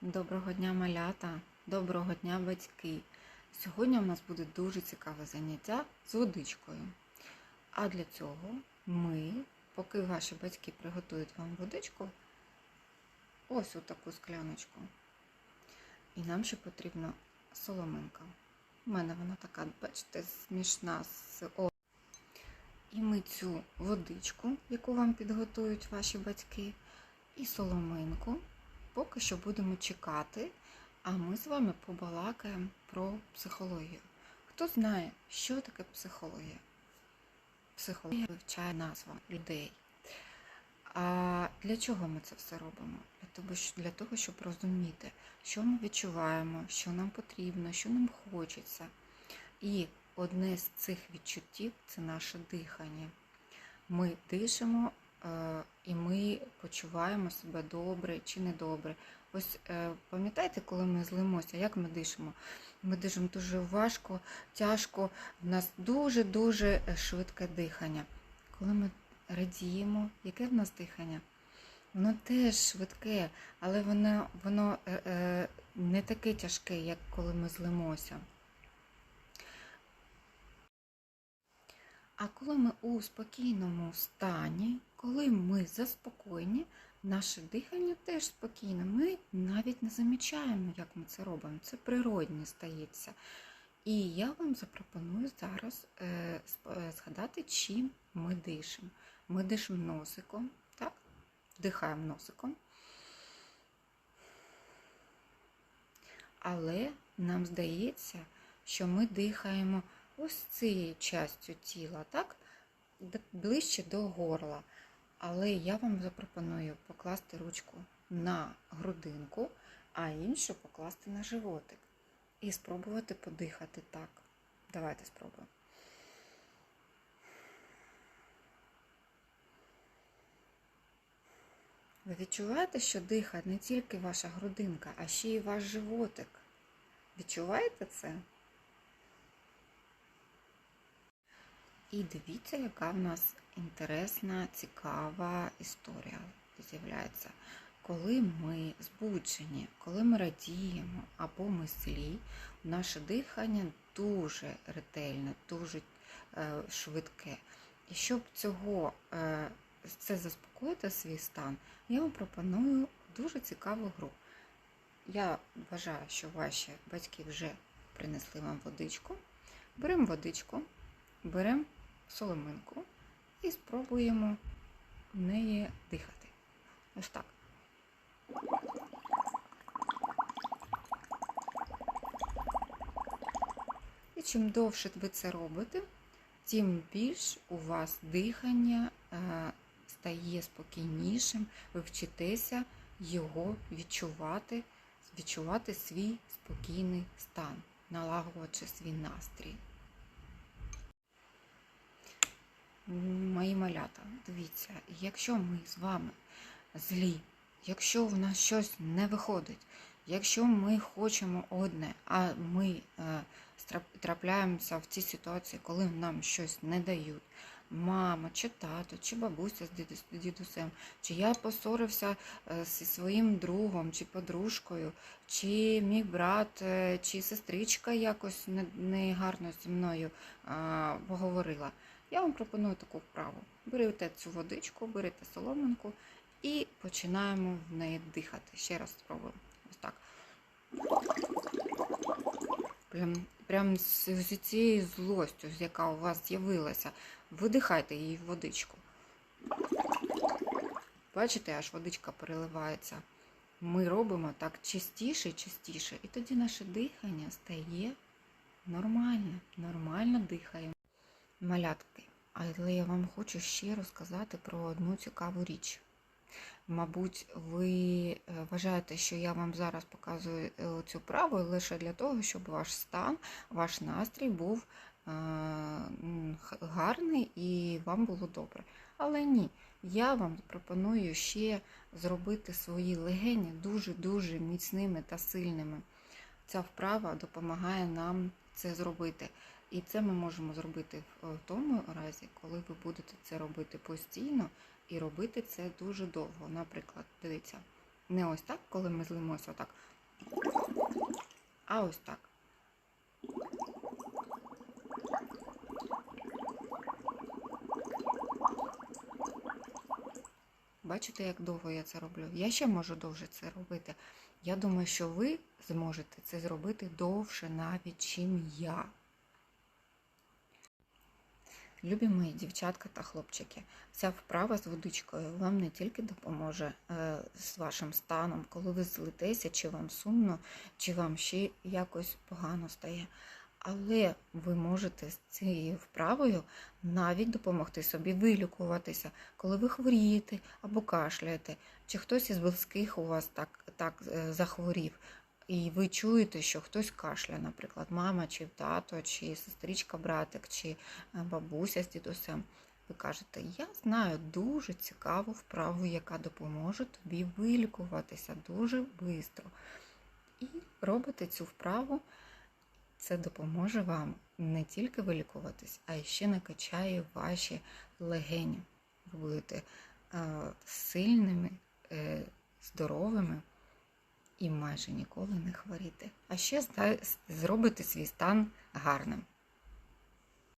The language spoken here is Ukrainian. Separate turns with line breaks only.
Доброго дня, малята! Доброго дня, батьки! Сьогодні у нас буде дуже цікаве заняття з водичкою. А для цього ми, поки ваші батьки приготують вам водичку, ось у таку скляночку. І нам ще потрібна соломинка. У мене вона така, бачите, смішна з о. І ми цю водичку, яку вам підготують ваші батьки, і соломинку поки що будемо чекати, а ми з вами побалакаємо про психологію. Хто знає, що таке психологія? Психологія вивчає назва людей. А для чого ми це все робимо? Для того, щоб розуміти, що ми відчуваємо, що нам потрібно, що нам хочеться. І одне з цих відчуттів це наше дихання. Ми дишимо і ми почуваємо себе добре чи недобре. Ось е, пам'ятаєте, коли ми злимося, як ми дишимо? Ми дишимо дуже важко, тяжко, в нас дуже-дуже е, швидке дихання. Коли ми радіємо, яке в нас дихання? Воно теж швидке, але воно, воно е, е, не таке тяжке, як коли ми злимося. А коли ми у спокійному стані, коли ми заспокоєні, наше дихання теж спокійне. Ми навіть не замічаємо, як ми це робимо. Це природне стається. І я вам запропоную зараз е, е, згадати, чим ми дишимо. Ми дишимо носиком, так? Вдихаємо носиком. Але нам здається, що ми дихаємо ось цією частю тіла, так? Ближче до горла. Але я вам запропоную покласти ручку на грудинку, а іншу покласти на животик. І спробувати подихати так. Давайте спробуємо. Ви відчуваєте, що дихає не тільки ваша грудинка, а ще й ваш животик. Відчуваєте це? І дивіться, яка в нас інтересна, цікава історія з'являється. Коли ми збуджені, коли ми радіємо або ми злі, наше дихання дуже ретельне, дуже е, швидке. І щоб цього, е, це заспокоїти свій стан, я вам пропоную дуже цікаву гру. Я вважаю, що ваші батьки вже принесли вам водичку. Беремо водичку, беремо соломинку і спробуємо в неї дихати. Ось так. І чим довше ви це робите, тим більш у вас дихання е, стає спокійнішим, ви вчитеся його відчувати, відчувати свій спокійний стан, налагодячи свій настрій. Мої малята, дивіться, якщо ми з вами злі, якщо в нас щось не виходить, якщо ми хочемо одне, а ми е, трапляємося в ці ситуації, коли нам щось не дають, мама, чи тато, чи бабуся з дідусем, чи я посорився е, зі своїм другом чи подружкою, чи мій брат, е, чи сестричка якось не- негарно зі мною а, поговорила. Я вам пропоную таку вправу. Берете цю водичку, берете соломинку і починаємо в неї дихати. Ще раз спробуємо. Ось так. Прям, прям з, цією злостю, з яка у вас з'явилася, видихайте її в водичку. Бачите, аж водичка переливається. Ми робимо так частіше і частіше, і тоді наше дихання стає нормальне, нормально дихаємо. Малятки, але я вам хочу ще розказати про одну цікаву річ. Мабуть, ви е, вважаєте, що я вам зараз показую е, цю праву лише для того, щоб ваш стан, ваш настрій був е, гарний і вам було добре. Але ні, я вам пропоную ще зробити свої легені дуже-дуже міцними та сильними. Ця вправа допомагає нам це зробити. І це ми можемо зробити в в тому разі, коли ви будете це робити постійно і робити це дуже довго. Наприклад, дивіться, Не ось так, коли ми злимося отак. А ось так. Бачите, як довго я це роблю? Я ще можу довше це робити. Я думаю, що ви зможете це зробити довше навіть, чим я. Любі мої дівчатка та хлопчики, ця вправа з водичкою вам не тільки допоможе е, з вашим станом, коли ви злитеся, чи вам сумно, чи вам ще якось погано стає. Але ви можете з цією вправою навіть допомогти собі вилікуватися, коли ви хворієте або кашляєте, чи хтось із близьких у вас так, так е, захворів. І ви чуєте, що хтось кашляє, наприклад, мама, чи тато, чи сестричка, братик, чи е, бабуся з дідусем. Ви кажете, я знаю дуже цікаву вправу, яка допоможе тобі вилікуватися дуже швидко. І робите цю вправу, це допоможе вам не тільки вилікуватись, а ще накачає ваші легені. Ви будете е, сильними, е, здоровими і майже ніколи не хворіти. А ще зробити свій стан гарним.